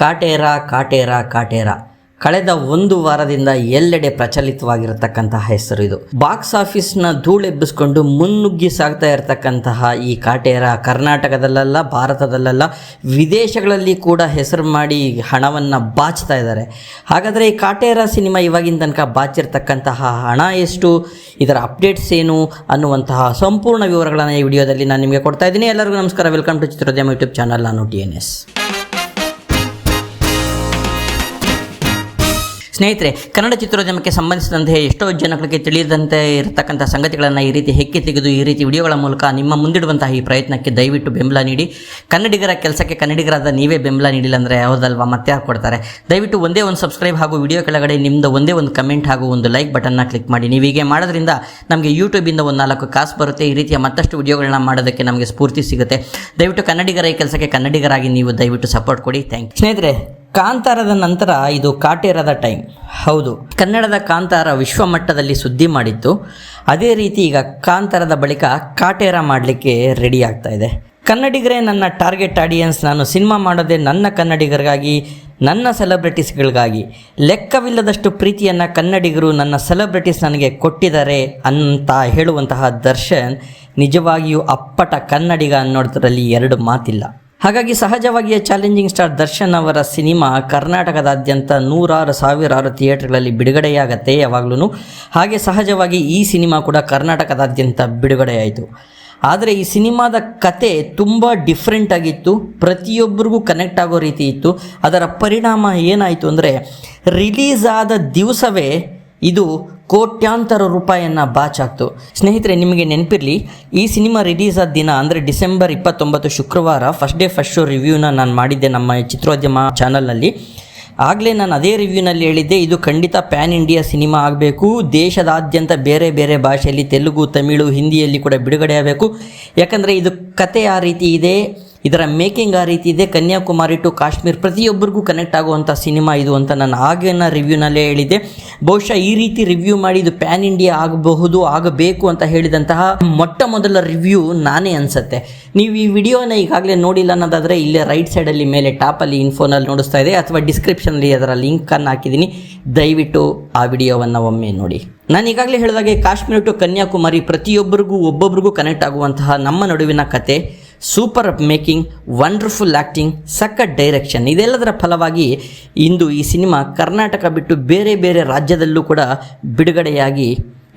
ಕಾಟೇರ ಕಾಟೇರ ಕಾಟೇರ. ಕಳೆದ ಒಂದು ವಾರದಿಂದ ಎಲ್ಲೆಡೆ ಪ್ರಚಲಿತವಾಗಿರತಕ್ಕಂತಹ ಹೆಸರು ಇದು. ಬಾಕ್ಸ್ ಆಫೀಸ್ನ ಧೂಳೆಬ್ಬಿಸ್ಕೊಂಡು ಮುನ್ನುಗ್ಗಿ ಸಾಗ್ತಾ ಇರತಕ್ಕಂತಹ ಈ ಕಾಟೇರ ಕರ್ನಾಟಕದಲ್ಲೆಲ್ಲ, ಭಾರತದಲ್ಲೆಲ್ಲ, ವಿದೇಶಗಳಲ್ಲಿ ಕೂಡ ಹೆಸರು ಮಾಡಿ ಹಣವನ್ನು ಬಾಚ್ತಾ ಇದ್ದಾರೆ. ಹಾಗಾದರೆ ಈ ಕಾಟೇರ ಸಿನಿಮಾ ಇವಾಗಿನ ತನಕ ಬಾಚಿರ್ತಕ್ಕಂತಹ ಹಣ ಎಷ್ಟು? ಇದರ ಅಪ್ಡೇಟ್ಸ್ ಏನು ಅನ್ನುವಂತಹ ಸಂಪೂರ್ಣ ವಿವರಗಳನ್ನು ಈ ವಿಡಿಯೋದಲ್ಲಿ ನಾನು ನಿಮಗೆ ಕೊಡ್ತಾ ಇದ್ದೀನಿ. ಎಲ್ಲರಿಗೂ ನಮಸ್ಕಾರ. Welcome to Chitrodyama YouTube channel ನಾನು ಟಿ ಎನ್ ಎಸ್. ಸ್ನೇಹಿತರೆ, ಕನ್ನಡ ಚಿತ್ರೋದ್ಯಮಕ್ಕೆ ಸಂಬಂಧಿಸಿದಂತೆ ಎಷ್ಟೋ ಜನಗಳಿಗೆ ತಿಳಿಯದಂತೆ ಇರತಕ್ಕಂಥ ಸಂಗತಿಗಳನ್ನು ಈ ರೀತಿ ಹೆಕ್ಕಿ ತೆಗೆದು ಈ ರೀತಿ ವಿಡಿಯೋಗಳ ಮೂಲಕ ನಿಮ್ಮ ಮುಂದಿಡುವಂತಹ ಈ ಪ್ರಯತ್ನಕ್ಕೆ ದಯವಿಟ್ಟು ಬೆಂಬಲ ನೀಡಿ. ಕನ್ನಡಿಗರ ಕೆಲಸಕ್ಕೆ ಕನ್ನಡಿಗರಾದ ನೀವೇ ಬೆಂಬಲ ನೀಡಿಲ್ಲ ಅಂದರೆ ಯಾವುದಲ್ವಾ? ಮತ್ತೆ ಯಾರು ಕೊಡ್ತಾರೆ? ದಯವಿಟ್ಟು ಒಂದೇ ಒಂದು ಸಬ್ಸ್ಕ್ರೈಬ್ ಹಾಗೂ ವಿಡಿಯೋ ಕೆಳಗಡೆ ನಿಮ್ಮದು ಒಂದೇ ಒಂದು ಕಮೆಂಟ್ ಹಾಗೂ ಒಂದು ಲೈಕ್ ಬಟನ್ನ ಕ್ಲಿಕ್ ಮಾಡಿ. ನೀವು ಹೀಗೆ ಮಾಡೋದ್ರಿಂದ ನಮಗೆ ಯೂಟ್ಯೂಬಿಂದ ಒಂದು ನಾಲ್ಕು ಕಾಸು ಬರುತ್ತೆ. ಈ ರೀತಿಯ ಮತ್ತಷ್ಟು ವಿಡಿಯೋಗಳನ್ನ ಮಾಡೋದಕ್ಕೆ ನಮಗೆ ಸ್ಫೂರ್ತಿ ಸಿಗುತ್ತೆ. ದಯವಿಟ್ಟು ಕನ್ನಡಿಗರ ಈ ಕೆಲಸಕ್ಕೆ ಕನ್ನಡಿಗರಾಗಿ ನೀವು ದಯವಿಟ್ಟು ಸಪೋರ್ಟ್ ಕೊಡಿ. ಥ್ಯಾಂಕ್ ಯು ಸ್ನೇಹಿತರೆ ಕಾಂತಾರದ ನಂತರ ಇದು ಕಾಟೇರದ ಟೈಮ್. ಹೌದು. ಕನ್ನಡದ ಕಾಂತಾರ ವಿಶ್ವಮಟ್ಟದಲ್ಲಿ ಸುದ್ದಿ ಮಾಡಿತ್ತು ಅದೇ ರೀತಿ ಈಗ ಕಾಂತಾರದ ಬಳಿಕ ಕಾಟೇರ ಮಾಡಲಿಕ್ಕೆ ರೆಡಿ ಆಗ್ತಾ ಇದೆ. ಕನ್ನಡಿಗರೇ, ನನ್ನ ಟಾರ್ಗೆಟ್ ಆಡಿಯನ್ಸ್ ನಾನು ಸಿನಿಮಾ ಮಾಡೋದೇ ನನ್ನ ಕನ್ನಡಿಗರಿಗಾಗಿ, ನನ್ನ ಸೆಲೆಬ್ರಿಟೀಸ್ಗಳಿಗಾಗಿ ಲೆಕ್ಕವಿಲ್ಲದಷ್ಟು ಪ್ರೀತಿಯನ್ನು ಕನ್ನಡಿಗರು ನನ್ನ ಸೆಲೆಬ್ರಿಟೀಸ್ ನನಗೆ ಕೊಟ್ಟಿದ್ದಾರೆ ಅಂತ ಹೇಳುವಂತಹ ದರ್ಶನ್ ನಿಜವಾಗಿಯೂ ಅಪ್ಪಟ ಕನ್ನಡಿಗ ಅನ್ನೋದರಲ್ಲಿ ಎರಡು ಮಾತಿಲ್ಲ. ಹಾಗಾಗಿ ಸಹಜವಾಗಿಯೇ ಚಾಲೆಂಜಿಂಗ್ ಸ್ಟಾರ್ ದರ್ಶನ್ ಅವರ ಸಿನಿಮಾ ಕರ್ನಾಟಕದಾದ್ಯಂತ ನೂರಾರು ಸಾವಿರಾರು ಥಿಯೇಟರ್ಗಳಲ್ಲಿ ಬಿಡುಗಡೆಯಾಗತ್ತೆ ಯಾವಾಗಲೂ ಹಾಗೆ ಸಹಜವಾಗಿ ಈ ಸಿನಿಮಾ ಕೂಡ ಕರ್ನಾಟಕದಾದ್ಯಂತ ಬಿಡುಗಡೆಯಾಯಿತು. ಆದರೆ ಈ ಸಿನಿಮಾದ ಕತೆ ತುಂಬ ಡಿಫ್ರೆಂಟ್ ಆಗಿತ್ತು. ಪ್ರತಿಯೊಬ್ಬರಿಗೂ ಕನೆಕ್ಟ್ ಆಗೋ ರೀತಿ ಇತ್ತು. ಅದರ ಪರಿಣಾಮ ಏನಾಯಿತು ಅಂದರೆ, ರಿಲೀಸ್ ಆದ ದಿವಸವೇ ಇದು ಕೋಟ್ಯಾಂತರ ರೂಪಾಯಿಯನ್ನು ಬಾಚಾಕ್ತು ಸ್ನೇಹಿತರೆ, ನಿಮಗೆ ನೆನಪಿರಲಿ, ಈ ಸಿನಿಮಾ ರಿಲೀಸ್ ಆದ ದಿನ, ಅಂದರೆ ಡಿಸೆಂಬರ್ ಇಪ್ಪತ್ತೊಂಬತ್ತು ಶುಕ್ರವಾರ ಫಸ್ಟ್ ಡೇ ಫಸ್ಟ್ ಶೋ ರಿವ್ಯೂನ ನಾನು ಮಾಡಿದ್ದೆ ನಮ್ಮ ಚಿತ್ರೋದ್ಯಮ ಚಾನಲಲ್ಲಿ ಆಗಲೇ ನಾನು ಅದೇ ರಿವ್ಯೂನಲ್ಲಿ ಹೇಳಿದ್ದೆ, ಇದು ಖಂಡಿತ ಪ್ಯಾನ್ ಇಂಡಿಯಾ ಸಿನಿಮಾ ಆಗಬೇಕು, ದೇಶದಾದ್ಯಂತ ಬೇರೆ ಬೇರೆ ಭಾಷೆಯಲ್ಲಿ ತೆಲುಗು, ತಮಿಳು, ಹಿಂದಿಯಲ್ಲಿ ಕೂಡ ಬಿಡುಗಡೆ ಆಗಬೇಕು. ಯಾಕಂದರೆ ಇದು ಕತೆ ಆ ರೀತಿ ಇದೆ, ಇದರ ಮೇಕಿಂಗ್ ಆ ರೀತಿ ಇದೆ, ಕನ್ಯಾಕುಮಾರಿ ಟು ಕಾಶ್ಮೀರ್ ಪ್ರತಿಯೊಬ್ಬರಿಗೂ ಕನೆಕ್ಟ್ ಆಗುವಂಥ ಸಿನಿಮಾ ಇದು ಅಂತ ನಾನು ಆಗಿನ ರಿವ್ಯೂನಲ್ಲೇ ಹೇಳಿದ್ದೆ. ಬಹುಶಃ ಈ ರೀತಿ ರಿವ್ಯೂ ಮಾಡಿ ಇದು ಪ್ಯಾನ್ ಇಂಡಿಯಾ ಆಗಬಹುದು, ಆಗಬೇಕು ಅಂತ ಹೇಳಿದಂತಹ ಮೊಟ್ಟ ಮೊದಲ ರಿವ್ಯೂ ನಾನೇ ಅನಿಸುತ್ತೆ. ನೀವು ಈ ವಿಡಿಯೋನ ಈಗಾಗಲೇ ನೋಡಿಲ್ಲ ಅನ್ನೋದಾದರೆ ಇಲ್ಲೇ ರೈಟ್ ಸೈಡಲ್ಲಿ ಮೇಲೆ ಟಾಪಲ್ಲಿ ಇನ್ಫೋನಲ್ಲಿ ನೋಡಿಸ್ತಾ ಇದೆ ಅಥವಾ ಡಿಸ್ಕ್ರಿಪ್ಷನಲ್ಲಿ ಅದರ ಲಿಂಕನ್ನು ಹಾಕಿದ್ದೀನಿ. ದಯವಿಟ್ಟು ಆ ವಿಡಿಯೋವನ್ನು ಒಮ್ಮೆ ನೋಡಿ. ನಾನು ಈಗಾಗಲೇ ಹೇಳಿದಾಗೆ ಕಾಶ್ಮೀರ ಟು ಕನ್ಯಾಕುಮಾರಿ ಪ್ರತಿಯೊಬ್ಬರಿಗೂ, ಒಬ್ಬೊಬ್ರಿಗೂ ಕನೆಕ್ಟ್ ಆಗುವಂತಹ ನಮ್ಮ ನಡುವಿನ ಕತೆ. ಸೂಪರ್ ಮೇಕಿಂಗ್, ವಂಡರ್ಫುಲ್ ಆ್ಯಕ್ಟಿಂಗ್ ಸಖತ್ ಡೈರೆಕ್ಷನ್, ಇದೆಲ್ಲದರ ಫಲವಾಗಿ ಇಂದು ಈ ಸಿನಿಮಾ ಕರ್ನಾಟಕ ಬಿಟ್ಟು ಬೇರೆ ಬೇರೆ ರಾಜ್ಯದಲ್ಲೂ ಕೂಡ ಬಿಡುಗಡೆಯಾಗಿ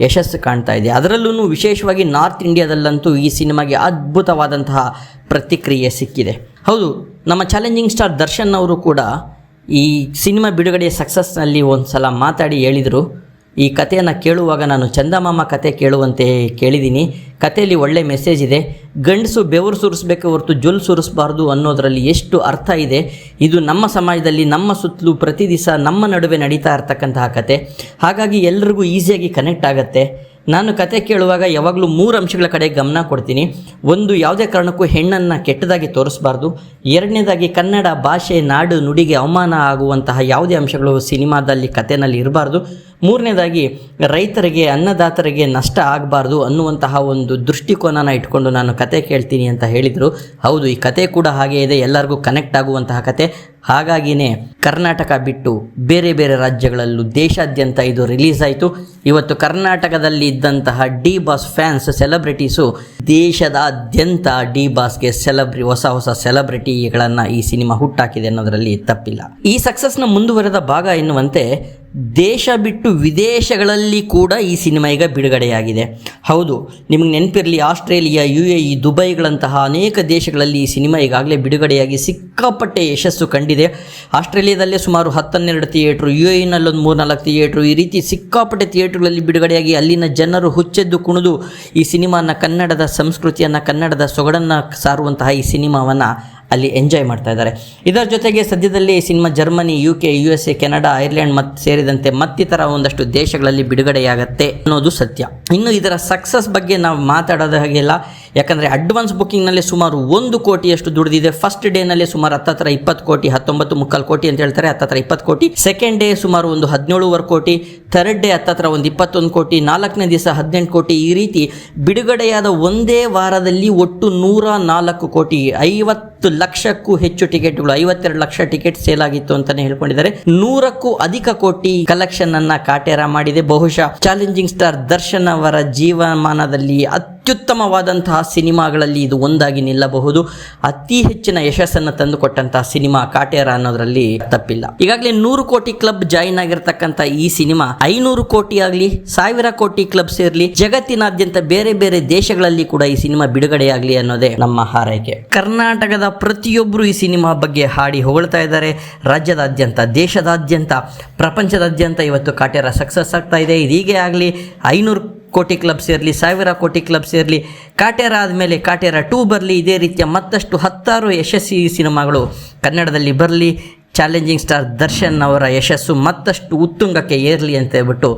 ಯಶಸ್ಸು ಕಾಣ್ತಾ ಇದೆ. ಅದರಲ್ಲೂ ವಿಶೇಷವಾಗಿ ನಾರ್ತ್ ಇಂಡಿಯಾದಲ್ಲಂತೂ ಈ ಸಿನಿಮಾಗೆ ಅದ್ಭುತವಾದಂತಹ ಪ್ರತಿಕ್ರಿಯೆ ಸಿಕ್ಕಿದೆ. ಹೌದು, ನಮ್ಮ ಚಾಲೆಂಜಿಂಗ್ ಸ್ಟಾರ್ ದರ್ಶನ್ ಅವರು ಕೂಡ ಈ ಸಿನಿಮಾ ಬಿಡುಗಡೆಯ ಸಕ್ಸಸ್ನಲ್ಲಿ ಒಂದು ಸಲ ಮಾತಾಡಿ ಹೇಳಿದರು. ಈ ಕಥೆಯನ್ನು ಕೇಳುವಾಗ ನಾನು ಚಂದಮಾಮ ಕತೆ ಕೇಳುವಂತೆ ಕೇಳಿದ್ದೀನಿ. ಕಥೆಯಲ್ಲಿ ಒಳ್ಳೆ ಮೆಸೇಜ್ ಇದೆ. ಗಂಡಸು ಬೆವರು ಸುರಿಸ್ಬೇಕು ಹೊರತು ಜೊಲ್ ಸುರಿಸಬಾರ್ದು ಅನ್ನೋದರಲ್ಲಿ ಎಷ್ಟು ಅರ್ಥ ಇದೆ? ಇದು ನಮ್ಮ ಸಮಾಜದಲ್ಲಿ, ನಮ್ಮ ಸುತ್ತಲೂ ಪ್ರತಿ ದಿವಸ ನಮ್ಮ ನಡುವೆ ನಡೀತಾ ಇರ್ತಕ್ಕಂತಹ ಕತೆ. ಹಾಗಾಗಿ ಎಲ್ರಿಗೂ ಈಸಿಯಾಗಿ ಕನೆಕ್ಟ್ ಆಗುತ್ತೆ. ನಾನು ಕತೆ ಕೇಳುವಾಗ ಯಾವಾಗಲೂ ಮೂರು ಅಂಶಗಳ ಕಡೆ ಗಮನ ಕೊಡ್ತೀನಿ. ಒಂದು, ಯಾವುದೇ ಕಾರಣಕ್ಕೂ ಹೆಣ್ಣನ್ನು ಕೆಟ್ಟದಾಗಿ ತೋರಿಸಬಾರ್ದು. ಎರಡನೇದಾಗಿ ಕನ್ನಡ ಭಾಷೆ, ನಾಡು, ನುಡಿಗೆ ಅವಮಾನ ಆಗುವಂತಹ ಯಾವುದೇ ಅಂಶಗಳು ಸಿನಿಮಾದಲ್ಲಿ, ಕಥೆನಲ್ಲಿ ಇರಬಾರ್ದು. ಮೂರನೇದಾಗಿ, ರೈತರಿಗೆ, ಅನ್ನದಾತರಿಗೆ ನಷ್ಟ ಆಗಬಾರ್ದು ಅನ್ನುವಂತಹ ಒಂದು ದೃಷ್ಟಿಕೋನನ ಇಟ್ಕೊಂಡು ನಾನು ಕತೆ ಕೇಳ್ತೀನಿ ಅಂತ ಹೇಳಿದರು. ಹೌದು, ಈ ಕತೆ ಕೂಡ ಹಾಗೆ ಇದೆ. ಎಲ್ಲರಿಗೂ ಕನೆಕ್ಟ್ ಆಗುವಂತಹ ಕತೆ. ಹಾಗಾಗಿನೇ ಕರ್ನಾಟಕ ಬಿಟ್ಟು ಬೇರೆ ಬೇರೆ ರಾಜ್ಯಗಳಲ್ಲೂ ದೇಶಾದ್ಯಂತ ಇದು ರಿಲೀಸ್ ಆಯಿತು. ಇವತ್ತು ಕರ್ನಾಟಕದಲ್ಲಿ ಇದ್ದಂತಹ ಡಿ ಬಾಸ್ ಫ್ಯಾನ್ಸ್ ಸೆಲೆಬ್ರಿಟೀಸು ದೇಶದಾದ್ಯಂತ ಡಿ ಬಾಸ್ಗೆ ಸೆಲೆಬ್ರಿ ಹೊಸ ಹೊಸ ಸೆಲೆಬ್ರಿಟಿಗಳನ್ನು ಈ ಸಿನಿಮಾ ಹುಟ್ಟಾಕಿದೆ ಅನ್ನೋದರಲ್ಲಿ ತಪ್ಪಿಲ್ಲ. ಈ ಸಕ್ಸಸ್ನ ಮುಂದುವರೆದ ಭಾಗ ಎನ್ನುವಂತೆ ದೇಶ ಬಿಟ್ಟು ವಿದೇಶಗಳಲ್ಲಿ ಕೂಡ ಈ ಸಿನಿಮಾ ಈಗ ಬಿಡುಗಡೆಯಾಗಿದೆ. ಹೌದು, ನಿಮಗೆ ನೆನಪಿರಲಿ ಆಸ್ಟ್ರೇಲಿಯಾ ಯು ಎ ಇ ದುಬೈಗಳಂತಹ ಅನೇಕ ದೇಶಗಳಲ್ಲಿ ಈ ಸಿನಿಮಾ ಈಗಾಗಲೇ ಬಿಡುಗಡೆಯಾಗಿ ಸಿಕ್ಕಾಪಟ್ಟೆ ಯಶಸ್ಸು ಕಂಡಿದೆ. ಆಸ್ಟ್ರೇಲಿಯಾದಲ್ಲೇ ಸುಮಾರು ಹತ್ತನ್ನೆರಡು ಥಿಯೇಟ್ರು ಯು ಎನಲ್ಲೊಂದು ಇನ್ನಲ್ಲೊಂದು ಮೂರ್ನಾಲ್ಕು ಥಿಯೇಟ್ರು, ಈ ರೀತಿ ಸಿಕ್ಕಾಪಟ್ಟೆ ಥಿಯೇಟ್ರುಗಳಲ್ಲಿ ಬಿಡುಗಡೆಯಾಗಿ ಅಲ್ಲಿನ ಜನರು ಹುಚ್ಚೆದ್ದು ಕುಣಿದು ಈ ಸಿನಿಮಾನ ಕನ್ನಡದ ಸಂಸ್ಕೃತಿಯನ್ನು, ಕನ್ನಡದ ಸೊಗಡನ್ನು ಸಾರುವಂತಹ ಈ ಸಿನಿಮಾವನ್ನು ಅಲ್ಲಿ ಎಂಜಾಯ್ ಮಾಡ್ತಾ ಇದ್ದಾರೆ. ಇದರ ಜೊತೆಗೆ ಸದ್ಯದಲ್ಲಿ cinema Germany U K U S A Canada Ireland ಮತ್ತು ಸೇರಿದಂತೆ ಮತ್ತಿತರ ಒಂದಷ್ಟು ದೇಶಗಳಲ್ಲಿ ಬಿಡುಗಡೆಯಾಗತ್ತೆ ಅನ್ನೋದು ಸತ್ಯ. ಇನ್ನು ಇದರ ಸಕ್ಸಸ್ ಬಗ್ಗೆ ನಾವು ಮಾತಾಡೋದ ಹಾಗೆಲ್ಲ. ಯಾಕಂದರೆ ಅಡ್ವಾನ್ಸ್ ಬುಕ್ಕಿಂಗ್ನಲ್ಲಿ ಸುಮಾರು ಒಂದು ಕೋಟಿಯಷ್ಟು ದುಡಿದಿದೆ. ಫಸ್ಟ್ ಡೇನಲ್ಲಿ ಸುಮಾರು ಹತ್ತತ್ರ ಇಪ್ಪತ್ತು ಕೋಟಿ, ಹತ್ತೊಂಬತ್ತು ಮುಕ್ಕಾಲು ಕೋಟಿ ಅಂತ ಹೇಳ್ತಾರೆ. ಹತ್ತತ್ರ ಇಪ್ಪತ್ತು ಕೋಟಿ. ಸೆಕೆಂಡ್ ಡೇ ಸುಮಾರು ಒಂದು ಹದಿನೇಳುವರೆ ಕೋಟಿ. ಥರ್ಡ್ ಡೇ ಹತ್ತತ್ರ ಒಂದು ಇಪ್ಪತ್ತೊಂದು ಕೋಟಿ. ನಾಲ್ಕನೇ ದಿವಸ ಹದಿನೆಂಟು ಕೋಟಿ. ಈ ರೀತಿ ಬಿಡುಗಡೆಯಾದ ಒಂದೇ ವಾರದಲ್ಲಿ ಒಟ್ಟು ನೂರ ನಾಲ್ಕು ಕೋಟಿ. ಐವತ್ತು ಲಕ್ಷಕ್ಕೂ ಹೆಚ್ಚು ಟಿಕೆಟ್ಗಳು, ಐವತ್ತೆರಡು ಲಕ್ಷ ಟಿಕೆಟ್ ಸೇಲ್ ಆಗಿತ್ತು ಅಂತಾನೆ ಹೇಳ್ಕೊಂಡಿದ್ದಾರೆ. ನೂರಕ್ಕೂ ಅಧಿಕ ಕೋಟಿ ಕಲೆಕ್ಷನ್ ಅನ್ನ ಕಾಟೇರ ಮಾಡಿದೆ. ಬಹುಶಃ ಚಾಲೆಂಜಿಂಗ್ ಸ್ಟಾರ್ ದರ್ಶನ್ ಅವರ ಜೀವಮಾನದಲ್ಲಿ ಅತ್ಯುತ್ತಮವಾದಂತಹ ಸಿನಿಮಾಗಳಲ್ಲಿ ಇದು ಒಂದಾಗಿ ನಿಲ್ಲಬಹುದು. ಅತಿ ಹೆಚ್ಚಿನ ಯಶಸ್ಸನ್ನು ತಂದುಕೊಟ್ಟಂತಹ ಸಿನಿಮಾ ಕಾಟೇರ ಅನ್ನೋದ್ರಲ್ಲಿ ತಪ್ಪಿಲ್ಲ. ಈಗಾಗಲೇ ನೂರು ಕೋಟಿ ಕ್ಲಬ್ ಜಾಯಿನ್ ಆಗಿರ್ತಕ್ಕಂಥ ಈ ಸಿನಿಮಾ ಐನೂರು ಕೋಟಿ ಆಗಲಿ, ಸಾವಿರ ಕೋಟಿ ಕ್ಲಬ್ ಸೇರ್ಲಿ, ಜಗತ್ತಿನಾದ್ಯಂತ ಬೇರೆ ಬೇರೆ ದೇಶಗಳಲ್ಲಿ ಕೂಡ ಈ ಸಿನಿಮಾ ಬಿಡುಗಡೆಯಾಗಲಿ ಅನ್ನೋದೇ ನಮ್ಮ ಹಾರೈಕೆ. ಕರ್ನಾಟಕದ ಪ್ರತಿಯೊಬ್ಬರು ಈ ಸಿನಿಮಾ ಬಗ್ಗೆ ಹಾಡಿ ಹೊಗಳ್ತಾ ಇದ್ದಾರೆ. ರಾಜ್ಯದಾದ್ಯಂತ, ದೇಶದಾದ್ಯಂತ, ಪ್ರಪಂಚದಾದ್ಯಂತ ಇವತ್ತು ಕಾಟೇರ ಸಕ್ಸಸ್ ಆಗ್ತಾ ಇದೆ. ಇದೀಗೆ ಆಗಲಿ ಐನೂರು ಕೋಟಿ ಕ್ಲಬ್ ಸೇರಲಿ, ಸಾವಿರ ಕೋಟಿ ಕ್ಲಬ್ ಸೇರಲಿ ಕಾಟೇರ ಆದಮೇಲೆ ಕಾಟೇರ ಟೂ ಬರಲಿ, ಇದೇ ರೀತಿಯ ಮತ್ತಷ್ಟು ಹತ್ತಾರು ಯಶಸ್ವಿ ಸಿನಿಮಾಗಳು ಕನ್ನಡದಲ್ಲಿ ಬರಲಿ. ಚಾಲೆಂಜಿಂಗ್ ಸ್ಟಾರ್ ದರ್ಶನ್ ಅವರ ಯಶಸ್ಸು ಮತ್ತಷ್ಟು ಉತ್ತುಂಗಕ್ಕೆ ಏರಲಿ ಅಂತ ಹೇಳ್ಬಿಟ್ಟು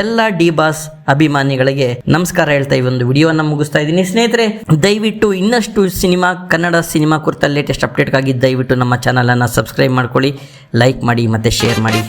ಎಲ್ಲ ಡಿ ಬಾಸ್ ಅಭಿಮಾನಿಗಳಿಗೆ ನಮಸ್ಕಾರ ಹೇಳ್ತಾ ಈ ಒಂದು ವಿಡಿಯೋವನ್ನು ಮುಗಿಸ್ತಾ ಇದ್ದೀನಿ. ಸ್ನೇಹಿತರೆ, ದಯವಿಟ್ಟು ಇನ್ನಷ್ಟು ಸಿನಿಮಾ, ಕನ್ನಡ ಸಿನಿಮಾ ಕುರಿತ ಲೇಟೆಸ್ಟ್ ಅಪ್ಡೇಟ್ಗಾಗಿ ದಯವಿಟ್ಟು ನಮ್ಮ ಚಾನಲನ್ನು ಸಬ್ಸ್ಕ್ರೈಬ್ ಮಾಡ್ಕೊಳ್ಳಿ ಲೈಕ್ ಮಾಡಿ ಮತ್ತು ಶೇರ್ ಮಾಡಿ.